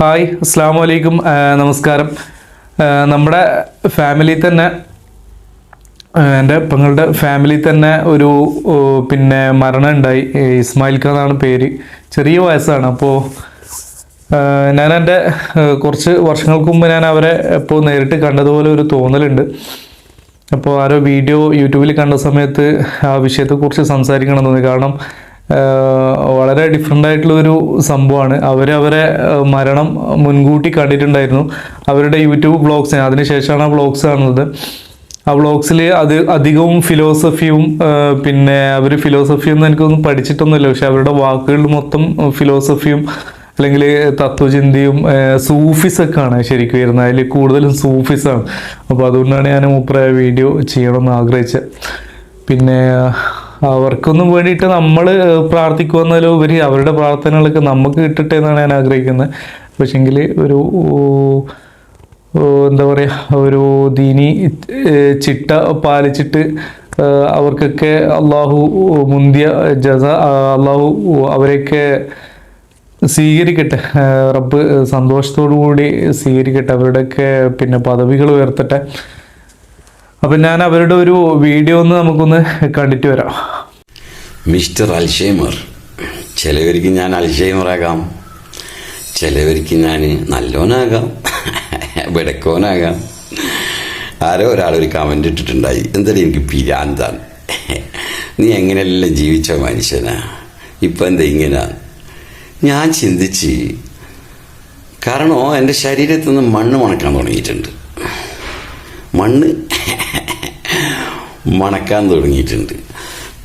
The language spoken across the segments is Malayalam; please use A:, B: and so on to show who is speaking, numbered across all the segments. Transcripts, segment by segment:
A: ഹായ് അസ്സാം വലൈക്കും നമസ്കാരം. നമ്മുടെ ഫാമിലി തന്നെ എന്റെ പെങ്ങളുടെ ഫാമിലി തന്നെ ഒരു പിന്നെ മരണം ഉണ്ടായി ഇസ്മായിൽ ഖാൻ എന്നാണ് പേര്. ചെറിയ വയസ്സാണ്. അപ്പോൾ ഞാൻ എന്റെ കുറച്ച് വർഷങ്ങൾക്ക് മുമ്പ് ഞാൻ അവരെ ഇപ്പോൾ നേരിട്ട് കണ്ടതുപോലെ ഒരു തോന്നലുണ്ട്. അപ്പോൾ ആരോ വീഡിയോ യൂട്യൂബിൽ കണ്ട സമയത്ത് ആ വിഷയത്തെക്കുറിച്ച് സംസാരിക്കണം തോന്നി. കാരണം വളരെ ഡിഫറെന്റ് ആയിട്ടുള്ള ഒരു സംഭവമാണ്. അവരവരെ മരണം മുൻകൂട്ടി കണ്ടിട്ടുണ്ടായിരുന്നു. അവരുടെ യൂട്യൂബ് ബ്ലോഗ്സ് അതിനുശേഷമാണ് ആ ബ്ലോഗ്സ് കാണുന്നത്. ആ ബ്ലോഗ്സിൽ അത് അധികവും ഫിലോസഫിയും പിന്നെ അവർ ഫിലോസഫി ഒന്നും എനിക്കൊന്നും പഠിച്ചിട്ടൊന്നുമില്ല. പക്ഷെ അവരുടെ വാക്കുകളിൽ മൊത്തം ഫിലോസഫിയും അല്ലെങ്കിൽ തത്വചിന്തയും സൂഫിസൊക്കെ ആണ് ശരിക്കും വരുന്നത്. അതിൽ കൂടുതലും സൂഫിസാണ്. അപ്പോൾ അതുകൊണ്ടാണ് ഞാൻ മൂപ്പറ വീഡിയോ ചെയ്യണമെന്ന് ആഗ്രഹിച്ചത്. പിന്നെ അവർക്കൊന്നും വേണ്ടിയിട്ട് നമ്മൾ പ്രാർത്ഥിക്കുമെന്നാലും ഉപരി അവരുടെ പ്രാർത്ഥനകളൊക്കെ നമുക്ക് കിട്ടട്ടെ എന്നാണ് ഞാൻ ആഗ്രഹിക്കുന്നത്. പക്ഷെങ്കിൽ ഒരു എന്താ പറയുക ഒരു ദീനി ചിട്ട പാലിച്ചിട്ട് അവർക്കൊക്കെ അള്ളാഹു മുന്തിയ ജസ അള്ളാഹു അവരെയൊക്കെ സ്വീകരിക്കട്ടെ. റബ്ബ് സന്തോഷത്തോടു കൂടി സ്വീകരിക്കട്ടെ. അവരുടെയൊക്കെ പിന്നെ പദവികൾ ഉയർത്തട്ടെ. അപ്പം ഞാൻ അവരുടെ ഒരു വീഡിയോ ഒന്ന് നമുക്കൊന്ന് കണ്ടിട്ട് വരാം.
B: മിസ്റ്റർ അൽഷൈമർ ചിലവർക്ക് ഞാൻ അൽഷൈമറാകാം ചിലവർക്ക് ഞാൻ നല്ലവനാകാം വിടക്കോനാകാം. ആരോ ഒരാൾ ഒരാളൊരു കമന്റ് ഇട്ടിട്ടുണ്ടായി. എന്തായാലും എനിക്ക് പിരാന്താണ്? നീ എങ്ങനെയെല്ലാം ജീവിച്ച മനുഷ്യനാ? ഇപ്പം എന്താ ഇങ്ങനെ? ഞാൻ ചിന്തിച്ച് കാരണം എന്റെ ശരീരത്തിൽ നിന്ന് മണ്ണ് മണക്കാൻ തുടങ്ങിയിട്ടുണ്ട്. മണ്ണ് മണക്കാൻ തുടങ്ങിയിട്ടുണ്ട്.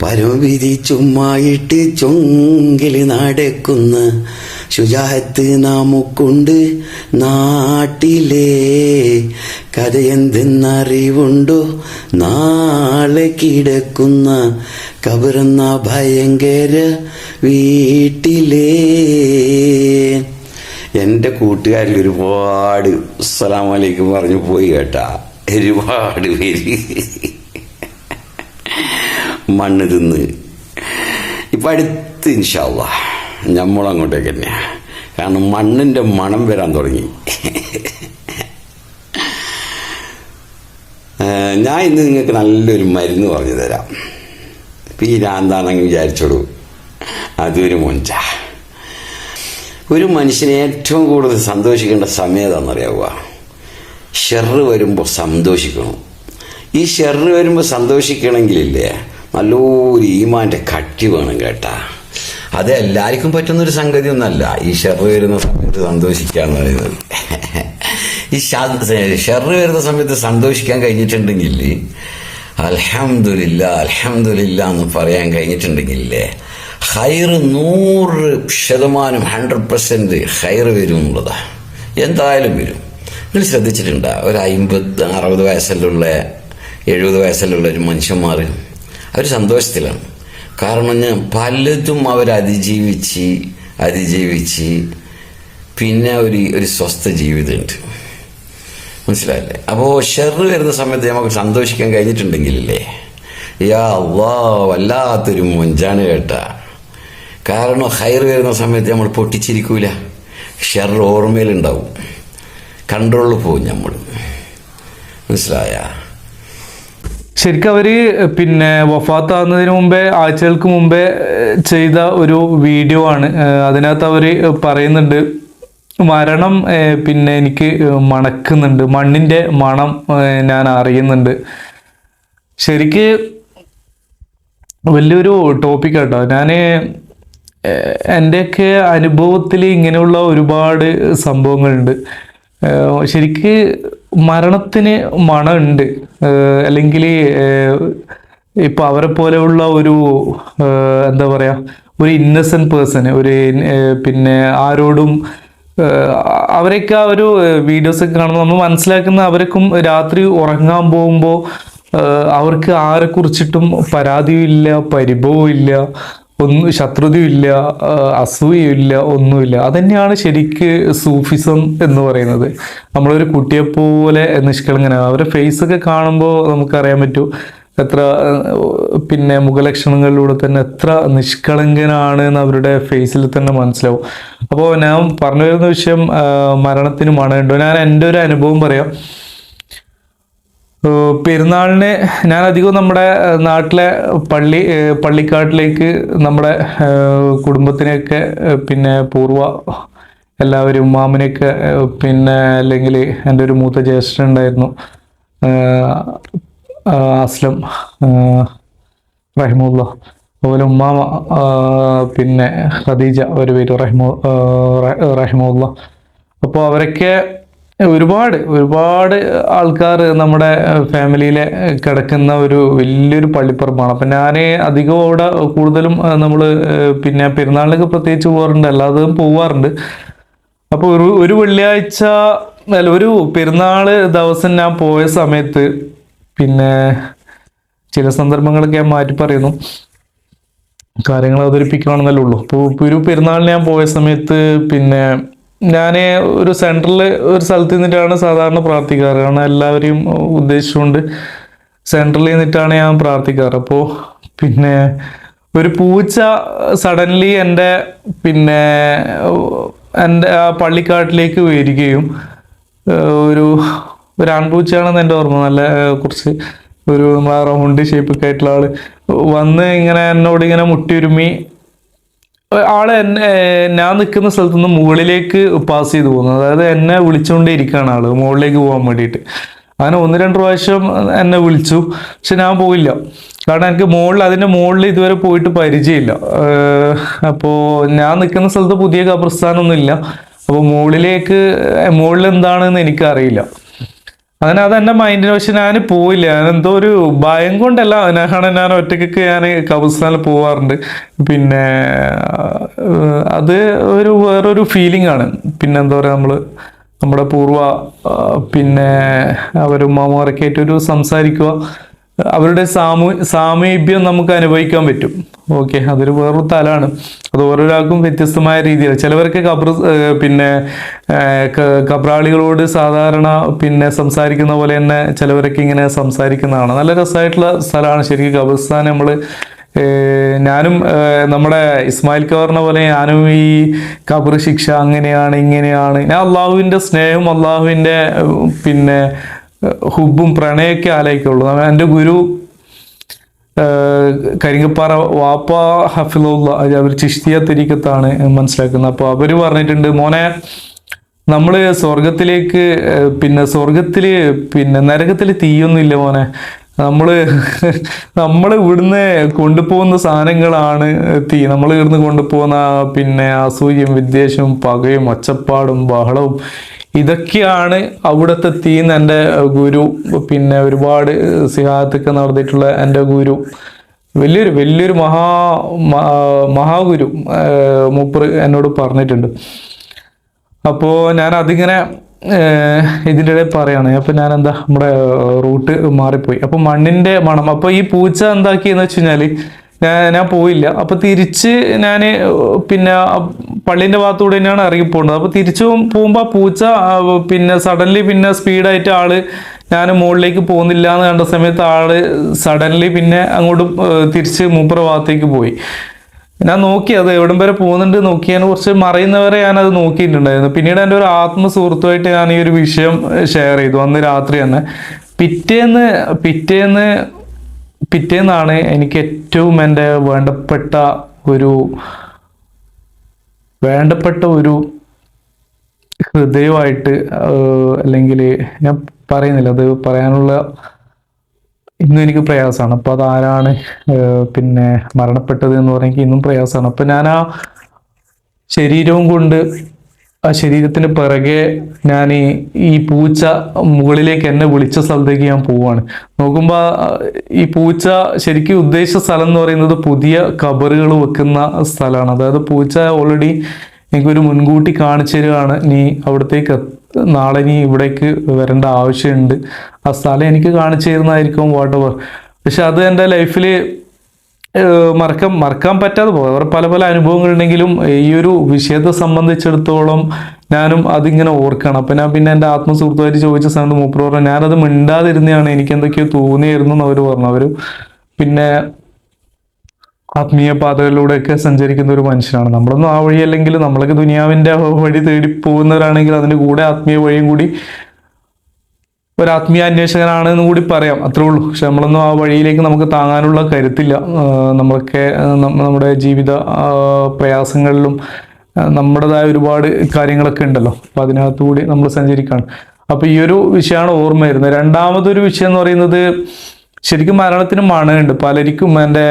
B: പരമവിധി ചുമ്മായിട്ട് ചൊങ്കിൽ നടക്കുന്ന ശുചാഹത്ത് നാമുക്കുണ്ട് നാട്ടിലെ. കഥയെന്തെന്നറിവുണ്ടോ നാളെ കിടക്കുന്ന കബറുന്ന ഭയങ്കര വീട്ടിലേ. എന്റെ കൂട്ടുകാരിൽ ഒരുപാട് അസ്സലാമലൈക്കും പറഞ്ഞു പോയി കേട്ടാ. ഒരുപാട് പേര്. മണ്ണ് തിന്ന്. ഇപ്പം അടുത്ത് ഇൻഷാല്ല നമ്മളങ്ങോട്ടേക്ക് തന്നെ കാരണം മണ്ണിന്റെ മണം വരാൻ തുടങ്ങി. ഞാൻ ഇന്ന് നിങ്ങൾക്ക് നല്ലൊരു മരുന്ന് പറഞ്ഞു തരാം. ഇപ്പം ഈ രാന്താണെങ്കിൽ വിചാരിച്ചോളൂ. അതൊരു മുഞ്ച. ഒരു മനുഷ്യനെ ഏറ്റവും കൂടുതൽ സന്തോഷിക്കേണ്ട സമയം ഏതാണെന്നറിയാവുക ഷെറ് വരുമ്പോൾ സന്തോഷിക്കണം. ഈ ഷെറ് വരുമ്പോൾ സന്തോഷിക്കണമെങ്കിലില്ലേ നല്ലൊരു ഈമാന്റെ കട്ടി വേണം കേട്ടാ. അത് എല്ലാവർക്കും പറ്റുന്നൊരു സംഗതി ഒന്നല്ല ഈ ഷെറ് വരുന്ന സമയത്ത് സന്തോഷിക്കുക എന്ന് പറയുന്നത്. ഈ ഷെറ് വരുന്ന സമയത്ത് സന്തോഷിക്കാൻ കഴിഞ്ഞിട്ടുണ്ടെങ്കിൽ അലഹമില്ല അലഹമില്ല എന്ന് പറയാൻ കഴിഞ്ഞിട്ടുണ്ടെങ്കിലേ ഹൈർ നൂറ് ശതമാനം ഹൺഡ്രഡ് പെർസെന്റ് ഹൈർ വരും എന്നുള്ളതാ. എന്തായാലും വരും. നിങ്ങൾ ശ്രദ്ധിച്ചിട്ടുണ്ടോ? ഒരു അമ്പത് അറുപത് വയസ്സിലുള്ള എഴുപത് വയസ്സിലുള്ള ഒരു മനുഷ്യന്മാർ അവർ സന്തോഷത്തിലാണ്. കാരണം ഞാൻ പലതും അവർ അതിജീവിച്ച് അതിജീവിച്ച് പിന്നെ ഒരു ഒരു സ്വസ്ഥ ജീവിതമുണ്ട്. മനസ്സിലായില്ലേ? അപ്പോൾ ഷെറ് വരുന്ന സമയത്ത് നമുക്ക് സന്തോഷിക്കാൻ കഴിഞ്ഞിട്ടുണ്ടെങ്കിലല്ലേ? യാ അള്ളാ വല്ലാത്തൊരു മുഞ്ചാണ് കേട്ടാ. കാരണം ഹൈർ വരുന്ന സമയത്ത് നമ്മൾ പൊട്ടിച്ചിരിക്കൂല. ഷെർ ഓർമ്മയിലുണ്ടാവും. കൺട്രോളിൽ പോകും നമ്മൾ മനസ്സിലായ?
A: ശരിക്കും അവർ പിന്നെ വഫാത്താകുന്നതിന് മുമ്പേ ആഴ്ചകൾക്ക് മുമ്പേ ചെയ്ത ഒരു വീഡിയോ ആണ്. അതിനകത്ത് അവർ പറയുന്നുണ്ട് മരണം പിന്നെ എനിക്ക് മണക്കുന്നുണ്ട്. മണ്ണിന്റെ മണം ഞാൻ അറിയുന്നുണ്ട്. ശരിക്ക് വലിയൊരു ടോപ്പിക് കേട്ടോ ഞാൻ എന്റെയൊക്കെ അനുഭവത്തിൽ ഇങ്ങനെയുള്ള ഒരുപാട് സംഭവങ്ങളുണ്ട്. ശരിക്ക് മരണത്തിന് മണമുണ്ട്. അല്ലെങ്കിൽ ഇപ്പൊ അവരെ പോലെയുള്ള ഒരു എന്താ പറയാ ഒരു ഇന്നസെന്റ് പേഴ്സൺ ഒരു പിന്നെ ആരോടും അവരൊക്കെ ആ ഒരു വീഡിയോസ് ഒക്കെ കാണുമ്പോൾ നമ്മൾ മനസ്സിലാക്കുന്ന അവർക്കും രാത്രി ഉറങ്ങാൻ പോകുമ്പോൾ അവർക്ക് ആരെ കുറിച്ചിട്ടും പരാതിയും ഇല്ല പരിഭവവും ഇല്ല ഒന്നും ശത്രുതയില്ല അസൂയയില്ല ഒന്നുമില്ല. അതന്നെയാണ് ശരിക്ക് സൂഫിസം എന്ന് പറയുന്നത്. നമ്മളൊരു കുട്ടിയെ പോലെ നിഷ്കളങ്കന. അവരുടെ ഫേസ് ഒക്കെ കാണുമ്പോൾ നമുക്കറിയാൻ പറ്റൂ എത്ര പിന്നെ മുഖലക്ഷണങ്ങളിലൂടെ തന്നെ എത്ര നിഷ്കളങ്കനാണ് എന്ന് അവരുടെ ഫേസിൽ തന്നെ മനസ്സിലാവും. അപ്പോൾ ഞാൻ പറഞ്ഞു വരുന്ന വിഷയം മരണത്തിന് മണമുണ്ടോ. ഞാൻ എന്റെ ഒരു അനുഭവം പറയാം. പെരുന്നാളിന് ഞാൻ അധികവും നമ്മുടെ നാട്ടിലെ പള്ളി പള്ളിക്കാട്ടിലേക്ക് നമ്മുടെ കുടുംബത്തിനെയൊക്കെ പിന്നെ പൂർവ എല്ലാവരും ഉമ്മാമിനെയൊക്കെ പിന്നെ അല്ലെങ്കിൽ എന്റെ ഒരു മൂത്ത ജ്യേഷ്ഠൻ ഉണ്ടായിരുന്നു അസ്ലം റഹിമുല്ല അതുപോലെ ഉമ്മാമ പിന്നെ ഖദീജ ഒരു പേര് റഹിമു റഹിമുല്ല അപ്പോൾ അവരൊക്കെ ഒരുപാട് ഒരുപാട് ആൾക്കാർ നമ്മുടെ ഫാമിലിയിലെ കിടക്കുന്ന ഒരു വലിയൊരു പള്ളിപ്പറമ്പാണ് അപ്പം ഞാൻ അധികം അവിടെ കൂടുതലും നമ്മൾ പിന്നെ പെരുന്നാളിനൊക്കെ പ്രത്യേകിച്ച് പോകാറുണ്ട്. അല്ലാതെ പോവാറുണ്ട്. അപ്പോൾ ഒരു ഒരു വെള്ളിയാഴ്ച അല്ല ഒരു പെരുന്നാൾ ദിവസം ഞാൻ പോയ സമയത്ത് പിന്നെ ചില സന്ദർഭങ്ങളൊക്കെ ഞാൻ മാറ്റി പറയുന്നു. കാര്യങ്ങൾ അവതരിപ്പിക്കുകയാണെന്നല്ലേ ഉള്ളൂ. അപ്പോൾ ഒരു പെരുന്നാളിന് ഞാൻ പോയ സമയത്ത് പിന്നെ ഞാൻ ഒരു സെന്ററിൽ ഒരു സ്ഥലത്ത് നിന്നിട്ടാണ് സാധാരണ പ്രാർത്ഥിക്കാറ്. കാരണം എല്ലാവരെയും ഉദ്ദേശിച്ചുകൊണ്ട് സെൻട്രലിൽ നിന്നിട്ടാണ് ഞാൻ പ്രാർത്ഥിക്കാറ്. അപ്പോൾ പിന്നെ ഒരു പൂച്ച സഡൻലി എന്റെ പിന്നെ എന്റെ ആ പള്ളിക്കാട്ടിലേക്ക് വരികയും ഒരു ഒരു ആൺപൂച്ചയാണെന്ന് എന്റെ ഓർമ്മ നല്ല കുറച്ച് ഒരു നമ്മളെ റൗണ്ട് ഷേപ്പൊക്കെ ആയിട്ടുള്ള ആൾ വന്ന് ഇങ്ങനെ എന്നോട് ഇങ്ങനെ മുട്ടിയുരുമി ആൾ എന്നെ ഞാൻ നിൽക്കുന്ന സ്ഥലത്ത് നിന്ന് മുകളിലേക്ക് പാസ് ചെയ്തു പോകുന്നു. അതായത് എന്നെ വിളിച്ചുകൊണ്ടേ ഇരിക്കുകയാണ് ആൾ മുകളിലേക്ക് പോകാൻ വേണ്ടിയിട്ട്. അങ്ങനെ ഒന്ന് രണ്ട് പ്രാവശ്യം എന്നെ വിളിച്ചു. പക്ഷെ ഞാൻ പോയില്ല. കാരണം എനിക്ക് മുകളിൽ അതിന്റെ മുകളിൽ ഇതുവരെ പോയിട്ട് പരിചയമില്ല. അപ്പോൾ ഞാൻ നിൽക്കുന്ന സ്ഥലത്ത് പുതിയ കബർസ്ഥാനൊന്നുമില്ല അപ്പോൾ മുകളിലേക്ക് മുകളിൽ എന്താണെന്ന് എനിക്കറിയില്ല. അങ്ങനെ അത് എന്റെ മൈൻഡിന് പക്ഷെ ഞാൻ പോയില്ല. ഞാൻ എന്തോ ഒരു ഭയം കൊണ്ടല്ല. അതിനാണ് ഞാൻ ഒറ്റയ്ക്കൊക്കെ ഞാൻ കബസ്ഥാനിൽ പോവാറുണ്ട്. പിന്നെ അത് ഒരു വേറൊരു ഫീലിംഗ് ആണ്. പിന്നെ എന്താ പറയുക നമ്മൾ നമ്മുടെ പൂർവ പിന്നെ അവരുമ്മമാരൊക്കെ ആയിട്ട് ഒരു സംസാരിക്കുക. അവരുടെ സാമൂ സാമീപ്യം നമുക്ക് അനുഭവിക്കാൻ പറ്റും. ഓക്കെ അതൊരു വേറൊരു തലമാണ് അത് ഓരോരാൾക്കും വ്യത്യസ്തമായ രീതിയിൽ ചിലവർക്ക് കബർ പിന്നെ കബ്രാളികളോട് സാധാരണ പിന്നെ സംസാരിക്കുന്ന പോലെ തന്നെ ചിലവരൊക്കെ ഇങ്ങനെ സംസാരിക്കുന്നതാണ്. നല്ല രസമായിട്ടുള്ള സ്ഥലമാണ് ശരിക്കും കബർസ്ഥാൻ നമ്മൾ ഞാനും നമ്മുടെ ഇസ്മായിൽ കവറിനെ പോലെ ഞാനും ഈ കബർ ശിക്ഷ അങ്ങനെയാണ് ഇങ്ങനെയാണ്. ഞാൻ അള്ളാഹുവിന്റെ സ്നേഹം അള്ളാഹുവിന്റെ പിന്നെ ഹുബും പ്രണയമൊക്കെ ആലോചിക്കുള്ളൂ. എന്റെ ഗുരു കരിങ്ങപ്പാറ വാപ്പ ഹഫിലുള്ള അവർ ചിഷ്തിയ തിരിക്കത്താണ് മനസ്സിലാക്കുന്നത്. അപ്പോൾ അവർ പറഞ്ഞിട്ടുണ്ട് മോനെ നമ്മൾ സ്വർഗത്തിലേക്ക് പിന്നെ സ്വർഗത്തിൽ പിന്നെ നരകത്തിൽ തീയൊന്നുമില്ല മോനെ. നമ്മൾ നമ്മൾ ഇവിടുന്ന് കൊണ്ടുപോകുന്ന സാധനങ്ങളാണ് തീ. നമ്മൾ ഇവിടുന്ന് കൊണ്ടുപോകുന്ന പിന്നെ അസൂയും വിദ്വേഷവും പകയും ഒച്ചപ്പാടും ബഹളവും ഇതൊക്കെയാണ് അവിടുത്തെ തീന്ന് എന്റെ ഗുരു പിന്നെ ഒരുപാട് സിഹാത്തൊക്കെ നടന്നിട്ടുള്ള എന്റെ ഗുരു. വലിയൊരു വലിയൊരു മഹാ മഹാഗുരു മൂപ്പർ എന്നോട് പറഞ്ഞിട്ടുണ്ട്. അപ്പോൾ ഞാൻ അതിങ്ങനെ ഇതിന്റെ ഇടയിൽ പറയാണ്. അപ്പോൾ ഞാൻ എന്താ നമ്മുടെ റൂട്ട് മാറിപ്പോയി. അപ്പോൾ മണ്ണിന്റെ മണം അപ്പോൾ ഈ പൂച്ച എന്താക്കിയെന്ന് വെച്ച് കഴിഞ്ഞാൽ ഞാൻ ഞാൻ പോയില്ല. അപ്പോൾ തിരിച്ച് ഞാൻ പിന്നെ പള്ളീന്റെ ഭാഗത്തൂടെ തന്നെയാണ് ഇറങ്ങിപ്പോകുന്നത് അപ്പോൾ തിരിച്ചു പോകുമ്പോൾ പൂച്ച പിന്നെ സഡൻലി പിന്നെ സ്പീഡായിട്ട് ആൾ ഞാൻ മുകളിലേക്ക് പോകുന്നില്ല എന്ന് കണ്ട സമയത്ത് ആൾ സഡൻലി പിന്നെ അങ്ങോട്ട് തിരിച്ച് മൂപ്പറ ഭാഗത്തേക്ക് പോയി. ഞാൻ നോക്കി അത് എവിടം വരെ പോകുന്നുണ്ട് നോക്കി ഞാൻ കുറച്ച് മറയുന്നവരെ ഞാൻ അത് നോക്കിയിട്ടുണ്ടായിരുന്നു. പിന്നീട് എന്റെ ഒരു ആത്മസുഹൃത്തുമായിട്ട് ഞാൻ ഈ ഒരു വിഷയം ഷെയർ ചെയ്തു അന്ന് രാത്രി തന്നെ. പിറ്റേന്ന് പിറ്റേന്ന് പിറ്റേന്നാണ് എനിക്ക് ഏറ്റവും എന്റെ വേണ്ടപ്പെട്ട ഒരു വേണ്ടപ്പെട്ട ഒരു ഹൃദയമായിട്ട് അല്ലെങ്കിൽ ഞാൻ പറയുന്നില്ല അത് പറയാനുള്ള ഇന്നും എനിക്ക് പ്രയാസമാണ്. അപ്പോൾ അതാരാണ് പിന്നെ മരണപ്പെട്ടത് എന്ന് പറഞ്ഞെങ്കിൽ ഇന്നും പ്രയാസമാണ്. അപ്പോൾ ഞാൻ ആ ശരീരവും കൊണ്ട് ആ ശരീരത്തിന് പിറകെ ഞാൻ ഈ പൂച്ച മുകളിലേക്ക് എന്നെ വിളിച്ച സ്ഥലത്തേക്ക് ഞാൻ പോവാണ്. നോക്കുമ്പോൾ ഈ പൂച്ച ശരിക്കും ഉദ്ദേശിച്ച സ്ഥലം എന്ന് പറയുന്നത് പുതിയ കബറുകൾ വെക്കുന്ന സ്ഥലമാണ്. അതായത് പൂച്ച ഓൾറെഡി എനിക്കൊരു മുൻകൂട്ടി കാണിച്ചു തരികയാണ്. നീ അവിടത്തേക്ക് നാളെ നീ ഇവിടേക്ക് വരേണ്ട ആവശ്യമുണ്ട്. ആ സ്ഥലം എനിക്ക് കാണിച്ചു തരുന്നതായിരിക്കും വാട്ട് എവർ പക്ഷെ അത് എന്റെ ലൈഫിൽ മറക്കാൻ മറക്കാൻ പറ്റാതെ പോകും അവർ പല പല അനുഭവങ്ങളുണ്ടെങ്കിലും ഈ ഒരു വിഷയത്തെ സംബന്ധിച്ചിടത്തോളം ഞാനും അതിങ്ങനെ ഓർക്കണം. അപ്പം ഞാൻ പിന്നെ എന്റെ ആത്മസുഹൃത്തുമായിട്ട് ചോദിച്ച സമയത്ത് മൂപ്പർ പറഞ്ഞു ഞാനത് മിണ്ടാതിരുന്നതാണ്. എനിക്ക് എന്തൊക്കെയോ തോന്നിയായിരുന്നു എന്ന് അവർ പറഞ്ഞു. അവർ പിന്നെ ആത്മീയ പാതകളിലൂടെയൊക്കെ സഞ്ചരിക്കുന്ന ഒരു മനുഷ്യനാണ്. നമ്മളൊന്നും ആ വഴി അല്ലെങ്കിൽ നമ്മളൊക്കെ ദുനിയാവിന്റെ വഴി തേടി പോകുന്നവരാണെങ്കിൽ അതിന്റെ കൂടെ ആത്മീയ വഴിയും കൂടി ഒരു ആത്മീയ അന്വേഷകനാണ് എന്ന് കൂടി പറയാം. അത്രേ ഉള്ളൂ. പക്ഷെ നമ്മളൊന്നും ആ വഴിയിലേക്ക് നമുക്ക് താങ്ങാനുള്ള കരുത്തില്ല. നമ്മളൊക്കെ നമ്മുടെ ജീവിത പ്രയാസങ്ങളിലും നമ്മുടേതായ ഒരുപാട് കാര്യങ്ങളൊക്കെ ഉണ്ടല്ലോ. അപ്പൊ അതിനകത്തുകൂടി നമ്മൾ സഞ്ചരിക്കുകയാണ് അപ്പൊ ഈ ഒരു വിഷയമാണ് ഓർമ്മ വരുന്നത് രണ്ടാമതൊരു വിഷയം എന്ന് പറയുന്നത് ശരിക്കും മരണത്തിന് മണമുണ്ട്. പലർക്കും എന്റെ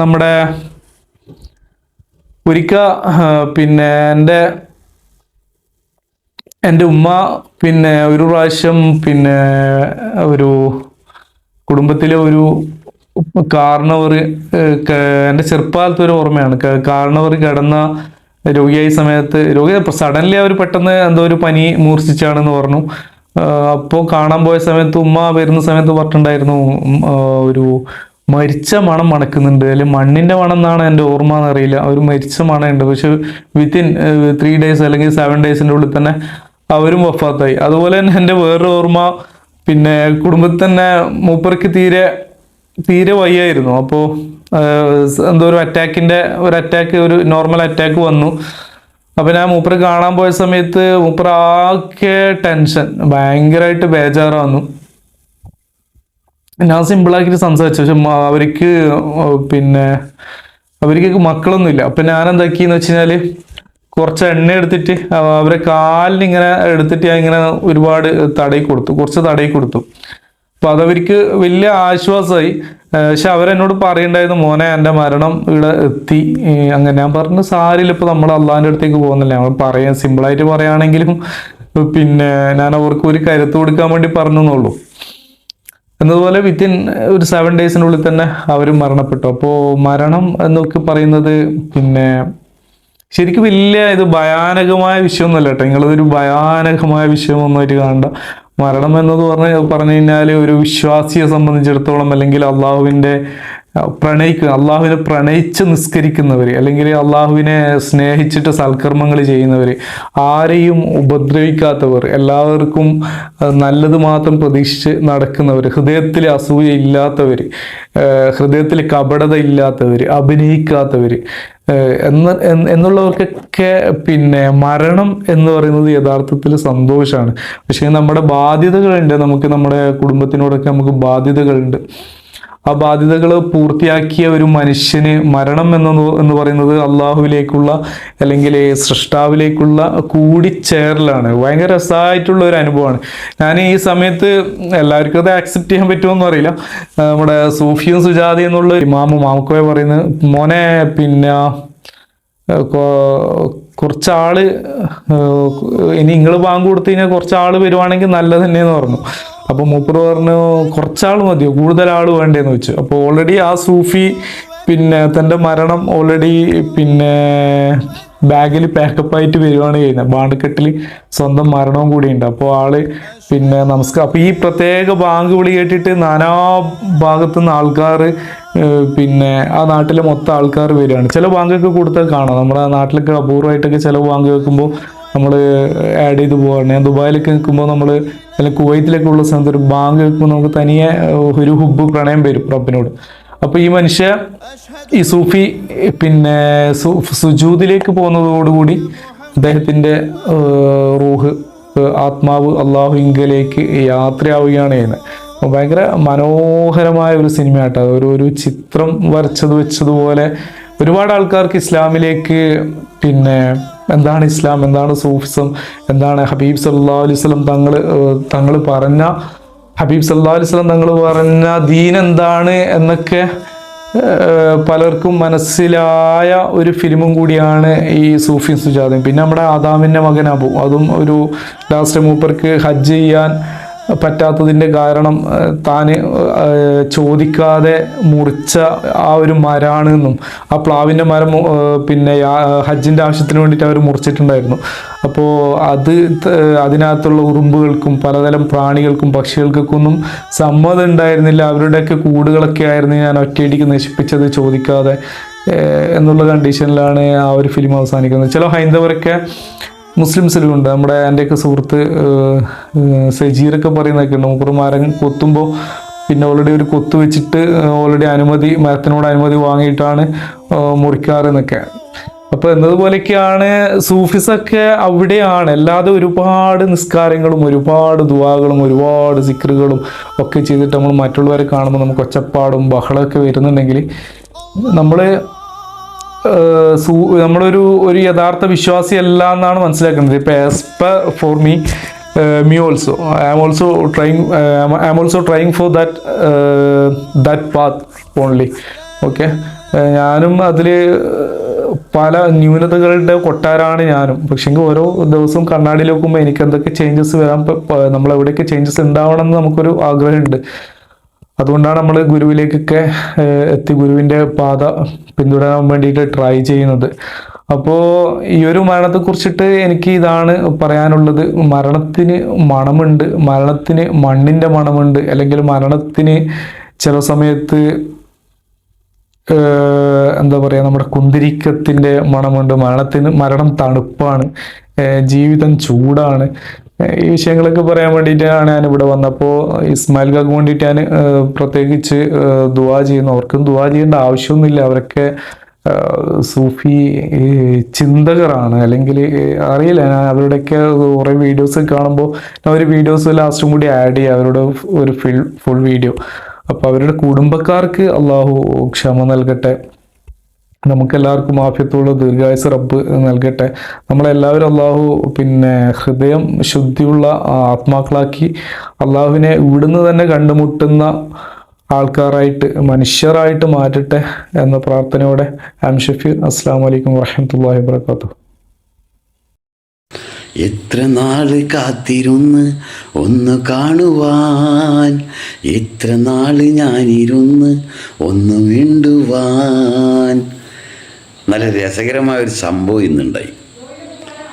A: നമ്മുടെ ഒരിക്ക പിന്നെ എന്റെ എന്റെ ഉമ്മ പിന്നെ ഒരു പ്രാവശ്യം പിന്നെ ഒരു കുടുംബത്തിലെ ഒരു കാർണവറി എന്റെ ചെറുപ്പകാലത്ത് ഒരു ഓർമ്മയാണ്. കാർണവർ കിടന്ന രോഗിയായ സമയത്ത് രോഗി സഡൻലി അവർ പെട്ടെന്ന് എന്തോ ഒരു പനി മൂർച്ഛിച്ചാണെന്ന് പറഞ്ഞു. അപ്പോൾ കാണാൻ പോയ സമയത്ത് ഉമ്മ വരുന്ന സമയത്ത് പറഞ്ഞിട്ടുണ്ടായിരുന്നു ഒരു മരിച്ച മണം മണക്കുന്നുണ്ട് അല്ലെങ്കിൽ മണ്ണിന്റെ മണം എന്നാണ് എന്റെ ഓർമ്മ എന്നറിയില്ല. ഒരു മരിച്ച മണമുണ്ട്. പക്ഷെ വിത്തിൻ ത്രീ ഡേയ്സ് അല്ലെങ്കിൽ സെവൻ ഡേയ്സിന്റെ ഉള്ളിൽ തന്നെ അവരും വഫാത്തായി. അതുപോലെ തന്നെ എന്റെ വേറൊരു ഓർമ്മ പിന്നെ കുടുംബത്തിൽ തന്നെ മൂപ്പർക്ക് തീരെ തീരെ വയ്യായിരുന്നു. അപ്പോൾ എന്തോ ഒരു അറ്റാക്കിന്റെ ഒരു അറ്റാക്ക് ഒരു നോർമൽ അറ്റാക്ക് വന്നു. അപ്പം ഞാൻ മൂപ്പർ കാണാൻ പോയ സമയത്ത് മൂപ്പർ ആകെ ടെൻഷൻ ഭയങ്കരമായിട്ട് ബേജാറ് വന്നു ഞാൻ സിമ്പിളാക്കിയിട്ട് സംസാരിച്ചു. പക്ഷെ അവർക്ക് പിന്നെ അവർക്ക് മക്കളൊന്നുമില്ല. അപ്പം ഞാൻ എന്താക്കിന്ന് വെച്ച് കഴിഞ്ഞാൽ കുറച്ച് എണ്ണ എടുത്തിട്ട് അവ- അവരെ കാലിന് ഇങ്ങനെ എടുത്തിട്ട് ഞാൻ ഇങ്ങനെ ഒരുപാട് തടയി കൊടുത്തു. കുറച്ച് തടയി കൊടുത്തു. അപ്പൊ അതവർക്ക് വലിയ ആശ്വാസമായി. പക്ഷെ അവരെന്നോട് പറയണ്ടായിരുന്നു മോനെ എന്റെ മരണം ഇവിടെ എത്തി. അങ്ങനെ ഞാൻ പറഞ്ഞു സാരില്ല ഇപ്പൊ നമ്മൾ അള്ളാഹിന്റെ അടുത്തേക്ക് പോകുന്നില്ല. നമ്മൾ പറയാൻ സിമ്പിളായിട്ട് പറയുകയാണെങ്കിലും പിന്നെ ഞാൻ അവർക്ക് ഒരു കരുത്ത് കൊടുക്കാൻ വേണ്ടി പറഞ്ഞു എന്നുള്ളൂ എന്നതുപോലെ വിത്തിൻ ഒരു സെവൻ ഡേയ്സിനുള്ളിൽ തന്നെ അവർ മരണപ്പെട്ടു. അപ്പോൾ മരണം എന്നൊക്കെ പറയുന്നത് പിന്നെ ശരിക്കും വലിയ ഇത് ഭയാനകമായ വിഷയമൊന്നുമല്ല കേട്ടോ. നിങ്ങളതൊരു ഭയാനകമായ വിഷയമൊന്നുമായിട്ട് കാണണ്ട. മരണം എന്നത് പറഞ്ഞ പറഞ്ഞു കഴിഞ്ഞാൽ ഒരു വിശ്വാസിയെ സംബന്ധിച്ചിടത്തോളം അല്ലെങ്കിൽ അള്ളാഹുവിന്റെ പ്രണയിക്കുക അള്ളാഹുവിനെ പ്രണയിച്ച് നിസ്കരിക്കുന്നവർ അല്ലെങ്കിൽ അള്ളാഹുവിനെ സ്നേഹിച്ചിട്ട് സൽക്കർമ്മങ്ങൾ ചെയ്യുന്നവർ ആരെയും ഉപദ്രവിക്കാത്തവർ എല്ലാവർക്കും നല്ലത് മാത്രം പ്രതീക്ഷിച്ച് നടക്കുന്നവർ ഹൃദയത്തിൽ അസൂയ ഇല്ലാത്തവർ ഹൃദയത്തിൽ കപടത ഇല്ലാത്തവർ അഭിനയിക്കാത്തവർ എന്ന് എന്ന് എന്നുള്ളവർക്കൊക്കെ പിന്നെ മരണം എന്ന് പറയുന്നത് യഥാർത്ഥത്തിൽ സന്തോഷമാണ് പക്ഷേ നമ്മുടെ ബാധ്യതകളുണ്ട്. നമുക്ക് നമ്മുടെ കുടുംബത്തിനോടൊക്കെ നമുക്ക് ബാധ്യതകളുണ്ട്. ആ ബാധ്യതകൾ പൂർത്തിയാക്കിയ ഒരു മനുഷ്യന് മരണം എന്ന എന്ന് പറയുന്നത് അള്ളാഹുവിലേക്കുള്ള അല്ലെങ്കിൽ സൃഷ്ടാവിലേക്കുള്ള കൂടിച്ചേരലാണ്. ഭയങ്കര രസമായിട്ടുള്ള ഒരു അനുഭവമാണ്. ഞാൻ ഈ സമയത്ത് എല്ലാവർക്കും അത് ആക്സെപ്റ്റ് ചെയ്യാൻ പറ്റുമെന്ന് അറിയില്ല. നമ്മുടെ സൂഫിയും സുജാതി എന്നുള്ള ഇമാമു മാമുക്കോയെ പറയുന്നത് മോനെ പിന്നെ കുറച്ചാൾ ഇനി നിങ്ങൾ ബാങ്ക് കൊടുത്തു കഴിഞ്ഞാൽ കുറച്ചാൾ വരുവാണെങ്കിൽ നല്ലത് തന്നെയെന്ന് പറഞ്ഞു. അപ്പൊ മൂപ്പർ പറഞ്ഞു കുറച്ചാൾ മതിയോ? കൂടുതൽ ആൾ വേണ്ടേന്ന് വെച്ചു. അപ്പോൾ ഓൾറെഡി ആ സൂഫി പിന്നെ തന്റെ മരണം ഓൾറെഡി പിന്നെ ബാഗിൽ പാക്കപ്പ് ആയിട്ട് വരുവാണ് ചെയ്യുന്നത്. ബാണ്ടക്കെട്ടിൽ സ്വന്തം മരണവും കൂടിയുണ്ട്. അപ്പോൾ ആൾ പിന്നെ നമസ്കാരം അപ്പോൾ ഈ പ്രത്യേക ബാങ്ക് വിളി കേട്ടിട്ട് നാനാ ഭാഗത്തുനിന്ന് ആൾക്കാർ പിന്നെ ആ നാട്ടിലെ മൊത്തം ആൾക്കാർ വരികയാണ്. ചില ബാങ്കൊക്കെ കൊടുത്താൽ കാണാം. നമ്മുടെ നാട്ടിലൊക്കെ അപൂർവമായിട്ടൊക്കെ ചില ബാങ്ക് കേൾക്കുമ്പോൾ നമ്മൾ ആഡ് ചെയ്ത് പോവുകയാണ് ദുബായിലൊക്കെ നിൽക്കുമ്പോൾ നമ്മൾ അല്ലെങ്കിൽ കുവൈത്തിലൊക്കെ ഉള്ള സ്ഥലത്ത് ഒരു ബാങ്ക് നിൽക്കുമ്പോൾ നമുക്ക് തനിയെ ഒരു ഹുബ് പ്രണയം വരും റബ്ബിനോട്. അപ്പോൾ ഈ മനുഷ്യ ഈ സൂഫി പിന്നെ സുജൂദിലേക്ക് പോകുന്നതോടുകൂടി അദ്ദേഹത്തിന്റെ റൂഹ് ആത്മാവ് അള്ളാഹുങ്കലേക്ക് യാത്രയാവുകയാണ് ചെയ്യുന്നത് അപ്പോൾ ഭയങ്കര മനോഹരമായ ഒരു സിനിമയാട്ടോ. ഒരു ഒരു ചിത്രം വരച്ചത് വെച്ചതുപോലെ ഒരുപാട് ആൾക്കാർക്ക് ഇസ്ലാമിലേക്ക് പിന്നെ എന്താണ് ഇസ്ലാം എന്താണ് സൂഫിസം എന്താണ് ഹബീബ് സല്ലാ അലൈഹി സ്വലം തങ്ങൾ തങ്ങൾ പറഞ്ഞ ഹബീബ് സല്ലാ അലൈഹി സ്വലം തങ്ങൾ പറഞ്ഞ ദീൻ എന്താണ് എന്നൊക്കെ പലർക്കും മനസ്സിലായ ഒരു ഫിലിമും കൂടിയാണ് ഈ സൂഫി സുജാതയും. പിന്നെ നമ്മുടെ ആദാമിന്റെ മകൻ അബു അതും ഒരു ലാസ്റ്റ് മൂപ്പർക്ക് ഹജ്ജ് ചെയ്യാൻ പറ്റാത്തതിന്റെ കാരണം താൻ ചോദിക്കാതെ മുറിച്ച ആ ഒരു മരാണ് എന്നും ആ പ്ലാവിന്റെ മരം പിന്നെ ഹജ്ജിന്റെ ആവശ്യത്തിന് വേണ്ടിയിട്ട് അവർ മുറിച്ചിട്ടുണ്ടായിരുന്നു. അപ്പോൾ അത് അതിനകത്തുള്ള ഉറുമ്പുകൾക്കും പലതരം പ്രാണികൾക്കും പക്ഷികൾക്കൊക്കെ ഒന്നും സമ്മതം ഉണ്ടായിരുന്നില്ല. അവരുടെയൊക്കെ കൂടുകളൊക്കെ ആയിരുന്നു ഞാൻ ഒറ്റയടിക്ക് നശിപ്പിച്ചത് ചോദിക്കാതെ എന്നുള്ള കണ്ടീഷനിലാണ് ആ ഒരു ഫിലിം അവസാനിക്കുന്നത്. ചില ഹൈന്ദവരൊക്കെ മുസ്ലിംസിലും ഉണ്ട് നമ്മുടെ എന്റെയൊക്കെ സുഹൃത്ത് സജീറൊക്കെ പറയുന്നതൊക്കെ ഉണ്ട്. മൂപ്പർ കൊത്തുമ്പോൾ പിന്നെ ഓൾറെഡി ഒരു കൊത്തു വെച്ചിട്ട് ഓൾറെഡി അനുമതി മരത്തിനോട് അനുമതി വാങ്ങിയിട്ടാണ് മുറിക്കാറെന്നൊക്കെ. അപ്പോൾ എന്നതുപോലെയൊക്കെയാണ് സൂഫിസൊക്കെ അവിടെയാണ്. അല്ലാതെ ഒരുപാട് നിസ്കാരങ്ങളും ഒരുപാട് ദുവാകളും ഒരുപാട് സിക്കറുകളും ഒക്കെ ചെയ്തിട്ട് നമ്മൾ മറ്റുള്ളവരെ കാണുമ്പോൾ നമുക്ക് ഒച്ചപ്പാടും ബഹളമൊക്കെ വരുന്നുണ്ടെങ്കിൽ നമ്മൾ നമ്മളൊരു ഒരു യഥാർത്ഥ വിശ്വാസി അല്ല എന്നാണ് മനസ്സിലാക്കുന്നത്. ഇപ്പം as per for me me also I am also trying I am also trying for that that path only okay ഞാനും അതിൽ പല ന്യൂനതകളുടെ കൊട്ടാരാണ് ഞാനും. പക്ഷെങ്കിൽ ഓരോ ദിവസവും കണ്ണാടി നോക്കുമ്പോൾ എനിക്ക് എന്തൊക്കെ ചേഞ്ചസ് വരാം നമ്മൾ എവിടെയൊക്കെ ചേഞ്ചസ് ഉണ്ടാവണം എന്ന് നമുക്കൊരു ആഗ്രഹമുണ്ട്. അതുകൊണ്ടാണ് നമ്മൾ ഗുരുവിലേക്കൊക്കെ എത്തി ഗുരുവിന്റെ പാത പിന്തുടരാൻ വേണ്ടിയിട്ട് ട്രൈ ചെയ്യുന്നത്. അപ്പോൾ ഈ ഒരു മരണത്തെക്കുറിച്ചിട്ട് എനിക്ക് ഇതാണ് പറയാനുള്ളത്. മരണത്തിന് മണമുണ്ട്. മരണത്തിന് മണ്ണിന്റെ മണമുണ്ട്. അല്ലെങ്കിൽ മരണത്തിന് ചില സമയത്ത് എന്താ പറയുക നമ്മുടെ കുന്തിരിക്കത്തിന്റെ മണമുണ്ട്. മരണത്തിന് മരണം തണുപ്പാണ്. ജീവിതം ചൂടാണ്. ഈ വിഷയങ്ങളൊക്കെ പറയാൻ വേണ്ടിയിട്ടാണ് ഞാൻ ഇവിടെ വന്നപ്പോൾ ഇസ്മായിൽക്ക് വേണ്ടിയിട്ട് ഞാൻ പ്രത്യേകിച്ച് ദുവാ ചെയ്യുന്നു. അവർക്കും ദുവാ ചെയ്യേണ്ട ആവശ്യമൊന്നുമില്ല. അവരൊക്കെ സൂഫി ചിന്തകരാണ്. അല്ലെങ്കിൽ അറിയില്ല. ഞാൻ അവരുടെയൊക്കെ കുറേ വീഡിയോസ് കാണുമ്പോൾ ഞാൻ ഒരു വീഡിയോസ് ലാസ്റ്റും കൂടി ആഡ് ചെയ്യുക അവരുടെ ഒരു ഫിൽ ഫുൾ വീഡിയോ. അപ്പോൾ അവരുടെ കുടുംബക്കാർക്ക് അള്ളാഹു ക്ഷമ നൽകട്ടെ. നമുക്കെല്ലാവർക്കും ആഫ്യത്തുള്ള ദീർഘായുസ് റബ്ബ് നൽകട്ടെ. നമ്മളെല്ലാവരും അള്ളാഹു പിന്നെ ഹൃദയം ശുദ്ധിയുള്ള ആത്മാക്കളാക്കി അള്ളാഹുവിനെ ഇവിടുന്ന് തന്നെ കണ്ടുമുട്ടുന്ന ആൾക്കാരായിട്ട് മനുഷ്യരായിട്ട് മാറ്റട്ടെ എന്ന പ്രാർത്ഥനയോടെ ആം ഷഫീർ അസ്സാം വലൈക്കും വാഹമത്തല്ലാഹി വാത്തു
B: എത്ര നാൾ കാത്തിരുന്ന് ഒന്ന് കാണുവാൻ എത്ര നാൾ ഞാനിരുന്ന് ഒന്ന് മിണ്ടുവാൻ. നല്ല രസകരമായ ഒരു സംഭവം ഇന്നുണ്ടായി.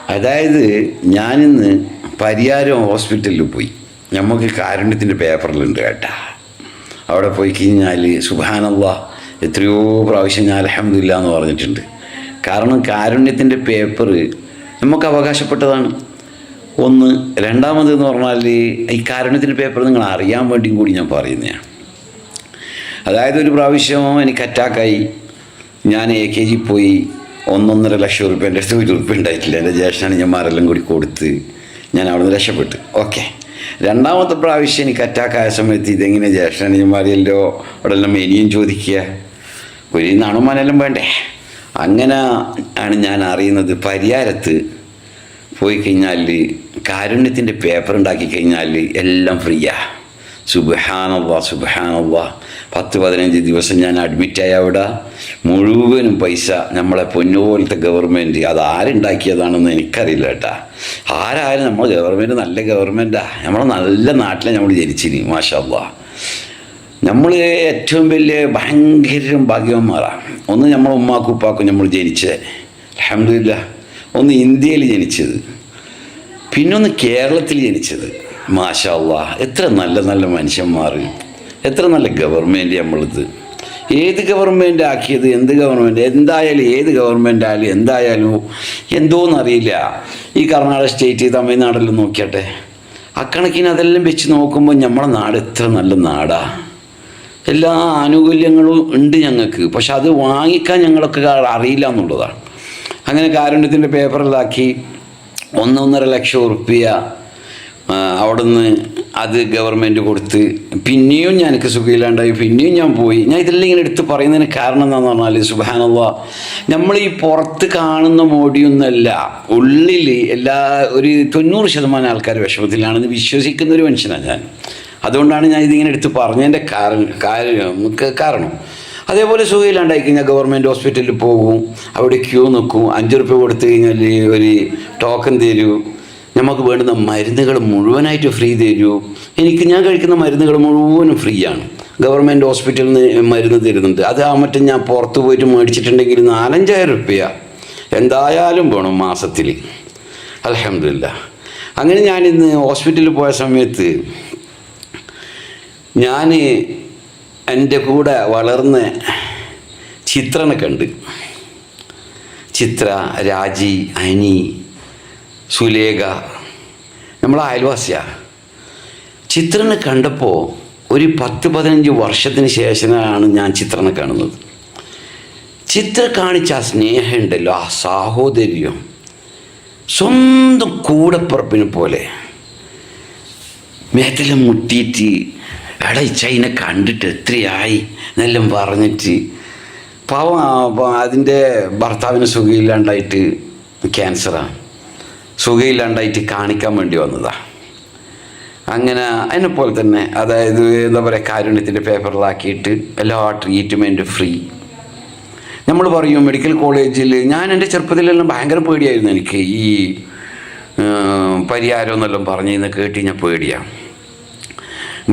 B: അതായത് ഞാനിന്ന് പരിയാരം ഹോസ്പിറ്റലിൽ പോയി. നമുക്ക് കാരുണ്യത്തിന്റെ പേപ്പറിലുണ്ട് കേട്ടാ. അവിടെ പോയി കഴിഞ്ഞാൽ സുബാനല്ല എത്രയോ പ്രാവശ്യം ഞാൻ അലഹമില്ല എന്ന് പറഞ്ഞിട്ടുണ്ട്. കാരണം കാരുണ്യത്തിന്റെ പേപ്പർ നമുക്ക് അവകാശപ്പെട്ടതാണ്. ഒന്ന് രണ്ടാമത് എന്ന് പറഞ്ഞാൽ ഈ കാരുണ്യത്തിന്റെ പേപ്പർ നിങ്ങൾ അറിയാൻ വേണ്ടിയും കൂടി ഞാൻ പറയുന്നതാണ്. അതായത് ഒരു പ്രാവശ്യം എനിക്ക് അറ്റാക്കായി ഞാൻ എ കെ ജി പോയി ഒന്നൊന്നര ലക്ഷം റുപ്യ എന്റെ അടുത്ത് ഒരു റുപ്യ ഉണ്ടായിട്ടില്ല. എന്റെ ജ്യേഷ്ഠാനിയന്മാരെല്ലാം കൂടി കൊടുത്ത് ഞാൻ അവിടുന്ന് രക്ഷപ്പെട്ടു. ഓക്കെ രണ്ടാമത്തെ പ്രാവശ്യം എനിക്ക് ആയ സമയത്ത് ഇതെങ്ങനെ ജ്യേഷ്ഠാനിയന്മാരെല്ലോ അവിടെ എല്ലാം ഇനിയും ചോദിക്കുക. ഒരു നാണുമാനെല്ലാം വേണ്ടേ? അങ്ങനെ ആണ് ഞാൻ അറിയുന്നത്. പരിയാരത്ത് പോയി കഴിഞ്ഞാൽ കാരുണ്യത്തിന്റെ പേപ്പർ ഉണ്ടാക്കി കഴിഞ്ഞാൽ എല്ലാം ഫ്രീയാ സുബഹാനവ സുബഹാനവ പത്ത് പതിനഞ്ച് ദിവസം ഞാൻ അഡ്മിറ്റായ അവിടെ. മുഴുവനും പൈസ നമ്മളെ പൊന്നുപോലത്തെ ഗവൺമെന്റ് അത് ആരുണ്ടാക്കിയതാണെന്ന് എനിക്കറിയില്ല കേട്ടാ. ആരായാലും നമ്മൾ ഗവൺമെന്റ് നല്ല ഗവൺമെന്റാ നമ്മൾ നല്ല നാട്ടിലെ നമ്മൾ ജനിച്ചിനി മാഷാ നമ്മൾ ഏറ്റവും വലിയ ഭയങ്കര ഭാഗ്യവന്മാരാണ് ഒന്ന് നമ്മൾ ഉമ്മാക്കും ഉപ്പാക്കും നമ്മൾ ജനിച്ചത് അലഹമില്ല ഒന്ന് ഇന്ത്യയിൽ ജനിച്ചത്. പിന്നൊന്ന് കേരളത്തിൽ ജനിച്ചത്. മാഷാ എത്ര നല്ല നല്ല മനുഷ്യന്മാർ എത്ര നല്ല ഗവൺമെന്റ് നമ്മളിത്. ഏത് ഗവൺമെന്റ് ആക്കിയത് എന്ത് ഗവൺമെന്റ് എന്തായാലും ഏത് ഗവൺമെന്റ് ആയാലും എന്തായാലും എന്തോന്നറിയില്ല. ഈ കർണാടക സ്റ്റേറ്റ് തമിഴ്നാടെല്ലാം നോക്കിയാട്ടെ. അക്കണക്കിന് അതെല്ലാം വെച്ച് നോക്കുമ്പോൾ നമ്മളെ നാട് എത്ര നല്ല നാടാ. എല്ലാ ആനുകൂല്യങ്ങളും ഉണ്ട് ഞങ്ങൾക്ക്. പക്ഷെ അത് വാങ്ങിക്കാൻ ഞങ്ങളൊക്കെ അറിയില്ല എന്നുള്ളതാണ്. അങ്ങനെ കാരുണ്യത്തിന്റെ പേപ്പറിലാക്കി ഒന്നൊന്നര ലക്ഷം ഉറുപ്പിയ അവിടുന്ന് അത് ഗവൺമെന്റ് കൊടുത്ത് പിന്നെയും ഞാൻ എനിക്ക് സുഖമില്ലാണ്ടായി പിന്നെയും ഞാൻ പോയി. ഞാൻ ഇതെല്ലാം ഇങ്ങനെ എടുത്ത് പറയുന്നതിന് കാരണം എന്താണെന്ന് പറഞ്ഞാൽ സുബാനുള്ള നമ്മൾ ഈ പുറത്ത് കാണുന്ന മോടിയൊന്നല്ല ഉള്ളിൽ എല്ലാ ഒരു തൊണ്ണൂറ് ശതമാനം ആൾക്കാർ വിഷമത്തിലാണെന്ന് വിശ്വസിക്കുന്ന ഒരു മനുഷ്യനാണ് ഞാൻ. അതുകൊണ്ടാണ് ഞാൻ ഇതിങ്ങനെ എടുത്ത് പറഞ്ഞതിന്റെ കാരണം കാരണം. അതേപോലെ സുഖമില്ലാണ്ടായി കഴിഞ്ഞാൽ ഗവൺമെന്റ് ഹോസ്പിറ്റലിൽ പോകും അവിടെ ക്യൂ നിൽക്കും അഞ്ച് റുപ്യ കൊടുത്തു കഴിഞ്ഞാൽ ഒരു ടോക്കൺ തരൂ. നമുക്ക് വേണ്ടുന്ന മരുന്നുകൾ മുഴുവനായിട്ട് ഫ്രീ തരൂ. എനിക്ക് ഞാൻ കഴിക്കുന്ന മരുന്നുകൾ മുഴുവനും ഫ്രീ ആണ്. ഗവൺമെന്റ് ഹോസ്പിറ്റലിൽ നിന്ന് മരുന്ന് തരുന്നുണ്ട്. അത് ആ മറ്റും ഞാൻ പുറത്ത് പോയിട്ട് മേടിച്ചിട്ടുണ്ടെങ്കിൽ നാലഞ്ചായിരം റുപ്യ. എന്തായാലും വേണം മാസത്തിൽ. അലഹമില്ല അങ്ങനെ ഞാൻ ഇന്ന് ഹോസ്പിറ്റലിൽ പോയ സമയത്ത് ഞാൻ എന്റെ കൂടെ വളർന്ന ചിത്രനെ കണ്ട്. ചിത്ര രാജി അനി സുലേഖ. നമ്മളെ അയൽവാസിയാണ് ചിത്രനെ കണ്ടപ്പോൾ ഒരു പത്ത് പതിനഞ്ച് വർഷത്തിന് ശേഷമാണ് ഞാൻ ചിത്രനെ കാണുന്നത്. ചിത്ര കാണിച്ച ആ സ്നേഹമുണ്ടല്ലോ ആ സാഹോദര്യം. സ്വന്തം കൂടപ്പുറപ്പിനെ പോലെ. മേത്തല മുട്ടിയിട്ട് എടാ ചൈനെ കണ്ടിട്ട് എത്രയായി എന്നെല്ലാം പറഞ്ഞിട്ട് പാവം അതിന്റെ ഭർത്താവിന് സുഖമില്ലാണ്ടായിട്ട് ക്യാൻസറാണ് സുഖമില്ലാണ്ടായിട്ട് കാണിക്കാൻ വേണ്ടി വന്നതാണ് അങ്ങനെ അതിനെ പോലെ തന്നെ അതായത് എന്താ പറയുക കാരുണ്യത്തിന്റെ പേപ്പറിലാക്കിയിട്ട് എല്ലാ ട്രീറ്റ്മെന്റും ഫ്രീ നമ്മൾ പറയും മെഡിക്കൽ കോളേജിൽ ഞാൻ എന്റെ ചെറുപ്പത്തിലെല്ലാം ഭയങ്കര പേടിയായിരുന്നു എനിക്ക്. ഈ പരിഹാരം എന്നെല്ലാം പറഞ്ഞു ഇന്ന് കേട്ട് ഞാൻ പേടിയാണ്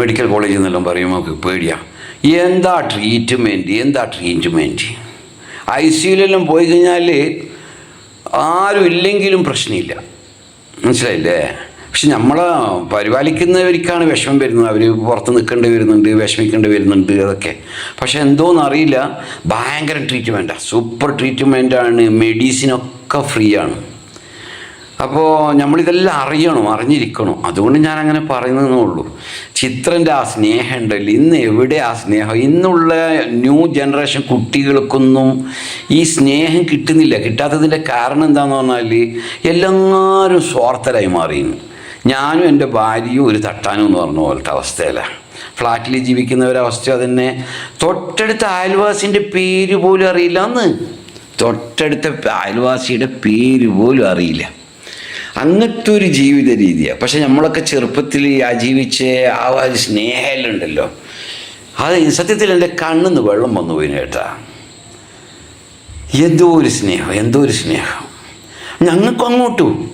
B: മെഡിക്കൽ കോളേജിൽ നിന്നെല്ലാം പറയും നമുക്ക് പേടിയാണ് എന്താ ട്രീറ്റ്മെന്റ് എന്താ ട്രീറ്റ്മെന്റ് ഐ സിയുലെല്ലാം പോയി കഴിഞ്ഞാൽ ആരും ഇല്ലെങ്കിലും പ്രശ്നമില്ല. മനസ്സിലായില്ലേ? പക്ഷെ നമ്മളെ പരിപാലിക്കുന്നവർക്കാണ് വിഷമം വരുന്നത്. അവർ പുറത്ത് നിൽക്കേണ്ടി വരുന്നുണ്ട് വിഷമിക്കേണ്ടി വരുന്നുണ്ട് അതൊക്കെ. പക്ഷെ എന്തോന്ന് അറിയില്ല. ഭയങ്കര ട്രീറ്റ്മെന്റാണ് സൂപ്പർ ട്രീറ്റ്മെന്റാണ് മെഡിസിനൊക്കെ ഫ്രീ ആണ്. അപ്പോൾ നമ്മളിതെല്ലാം അറിയണം അറിഞ്ഞിരിക്കണം. അതുകൊണ്ട് ഞാൻ അങ്ങനെ പറയുന്നതെന്നേ ഉള്ളൂ ചിത്രന്റെ ആ സ്നേഹം ഉണ്ടല്ലോ ഇന്ന് എവിടെ ആ സ്നേഹം? ഇന്നുള്ള ന്യൂ ജനറേഷൻ കുട്ടികൾക്കൊന്നും ഈ സ്നേഹം കിട്ടുന്നില്ല. കിട്ടാത്തതിന്റെ കാരണം എന്താണെന്ന് പറഞ്ഞാൽ എല്ലാവരും സ്വാർത്ഥരായി മാറിയിരുന്നു ഞാനും എന്റെ ഭാര്യയും ഒരു തട്ടാനും എന്ന് പറഞ്ഞ പോലത്തെ അവസ്ഥയിലാണ് ഫ്ലാറ്റിൽ ജീവിക്കുന്നവരവസ്ഥ അതന്നെ. തൊട്ടടുത്ത അയൽവാസിന്റെ പേര് പോലും അറിയില്ല അന്ന്. തൊട്ടടുത്ത അയൽവാസിയുടെ പേര് പോലും അറിയില്ല. അങ്ങനത്തെ ഒരു ജീവിത രീതിയാണ് പക്ഷെ നമ്മളൊക്കെ ചെറുപ്പത്തിൽ ആ ജീവിച്ച ആ സ്നേഹമുണ്ടല്ലോ അത് സത്യത്തിൽ എന്റെ കണ്ണിന്ന് വെള്ളം വന്നു പോയി കേട്ടാ. എന്തോ ഒരു സ്നേഹം എന്തോ ഒരു സ്നേഹം. ഞങ്ങൾക്കും അങ്ങോട്ടും.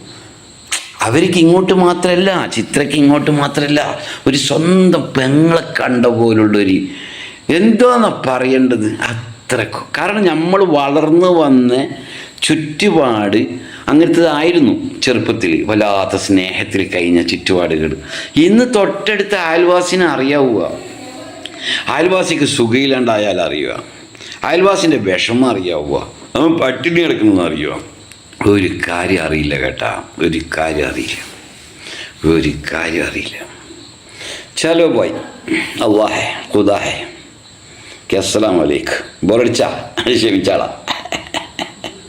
B: അവർക്ക് ഇങ്ങോട്ട് മാത്രമല്ല ചിത്രയ്ക്ക് ഇങ്ങോട്ട് മാത്രമല്ല ഒരു സ്വന്തം പെങ്ങളെ കണ്ട പോലുള്ളൊരു എന്തോന്നാ പറയേണ്ടത്? അത്രക്കും. കാരണം നമ്മൾ വളർന്നു വന്ന് ചുറ്റുപാട് അങ്ങനത്തതായിരുന്നു ചെറുപ്പത്തിൽ വല്ലാത്ത സ്നേഹത്തിൽ കഴിഞ്ഞ ചുറ്റുപാടുകൾ. ഇന്ന് തൊട്ടടുത്ത അയൽവാസിനെ അറിയാവുക അയൽവാസിക്ക് സുഖയില്ലാണ്ടായാൽ അറിയുക അയൽവാസിന്റെ വിഷമം അറിയാവുക അവൻ പട്ടിണി കിടക്കണമെന്ന് അറിയുക ഒരു കാര്യം അറിയില്ല കേട്ടാ. ഒരു കാര്യം അറിയില്ല. ഒരു കാര്യം അറിയില്ല. ചലോ ബോയ്. അള്ളാഹെ ഖുദാഹെ. അസ്സലാം വലൈക്കും ബോറടിച്ചാ. ക്ഷമിച്ചാളാ.